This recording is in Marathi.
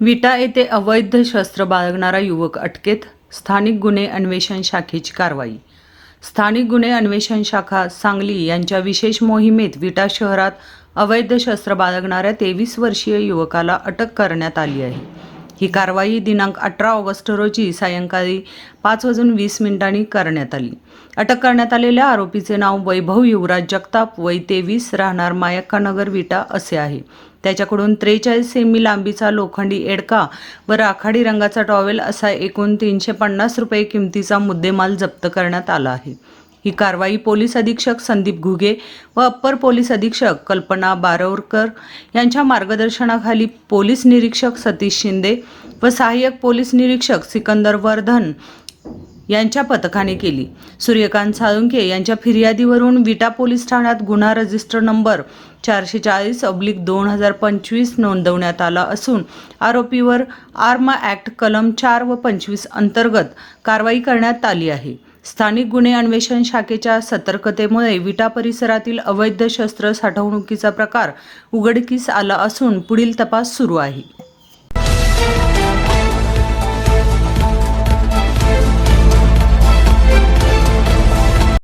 विटा येथे अवैध शस्त्र बाळगणारा युवक अटकेत. स्थानिक गुन्हे अन्वेषण शाखेची कारवाई. स्थानिक गुन्हे अन्वेषण शाखा सांगली यांच्या विशेष मोहिमेत विटा शहरात अवैध शस्त्र बाळगणाऱ्या तेवीस वर्षीय युवकाला अटक करण्यात आली आहे. ही कारवाई दिनांक अठरा ऑगस्ट रोजी सायंकाळी पाच वाजून वीस मिनिटांनी करण्यात आली. अटक करण्यात आलेल्या आरोपीचे नाव वैभव युवराज जगताप वय तेवीस राहणार मायक्कानगर विटा असे आहे. त्याच्याकडून त्रेचाळीस सेमी लांबीचा लोखंडी एडका व राखाडी रंगाचा टॉवेल असा एकूण तीनशे पन्नास रुपये किमतीचा मुद्देमाल जप्त करण्यात आला आहे. ही कारवाई पोलीस अधीक्षक संदीप घुगे व अप्पर पोलीस अधीक्षक कल्पना बारवकर यांच्या मार्गदर्शनाखाली पोलीस निरीक्षक सतीश शिंदे व सहाय्यक पोलीस निरीक्षक सिकंदर वर्धन यांच्या पथकाने केली. सूर्यकांत साळुंके यांच्या फिर्यादीवरून विटा पोलीस ठाण्यात गुन्हा रजिस्टर नंबर चारशे चाळीस अब्लिक दोन हजार पंचवीस नोंदवण्यात आला असून आरोपीवर आर्मा ॲक्ट कलम चार व पंचवीस अंतर्गत कारवाई करण्यात आली आहे. स्थानिक गुन्हे अन्वेषण शाखेच्या सतर्कतेमुळे विटा परिसरातील अवैध शस्त्र साठवणुकीचा प्रकार उघडकीस आला असून पुढील तपास सुरू आहे.